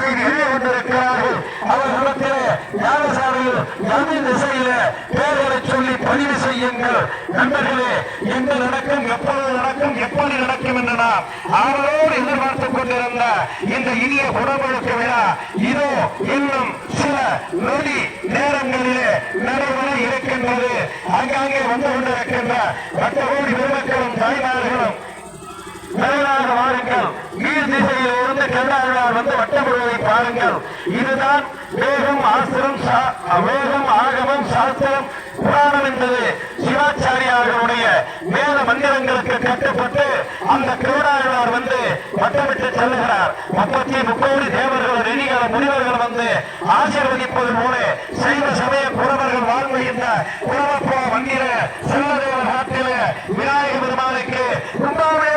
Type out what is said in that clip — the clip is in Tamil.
பயணம் செய்து கொண்டிருக்கிறார்கள். அவர்களிடத்தில் ஞானசாலையில் ஜாமீன் திசையில பெயர்களை சொல்லி பதிவு செய்யுங்கள். நண்பர்களே எங்க நடக்கும் எப்பொழுது நடக்கும் எப்படி நடக்கும் என்று நாம் ஆவலோடு எதிர்பார்த்துக் கொண்டிருந்த இந்த இனிய குடமுழுக்க விழா இதோ இன்னும் சில நொடி நேரங்களிலே நடைபெற இருக்கின்றது. அங்காங்கே வந்து கொண்டிருக்கின்ற மற்றபடி பெருமக்கள் திசையில் வந்து பாருங்கள். இதுதான் வேகம் ஆசிரம் வேகம் ஆகமம் சாஸ்திரம் புராணம் என்பது. வேத மந்திரங்களுக்கு கட்டுப்பட்டு அந்த கிருடாழ்வார் வந்து வட்டமிட்டு செல்லுகிறார். முப்பத்தி தேவர்கள் நெறிகள முனிவர்கள் வந்து ஆசீர்வதிப்பது போல சைவ சமய குறவர்கள் வாழ்வுகின்ற குறவப்போ மந்திர செல்லதேவ நாட்டில விநாயக பெருமானுக்கு கும்பாபிஷேகம்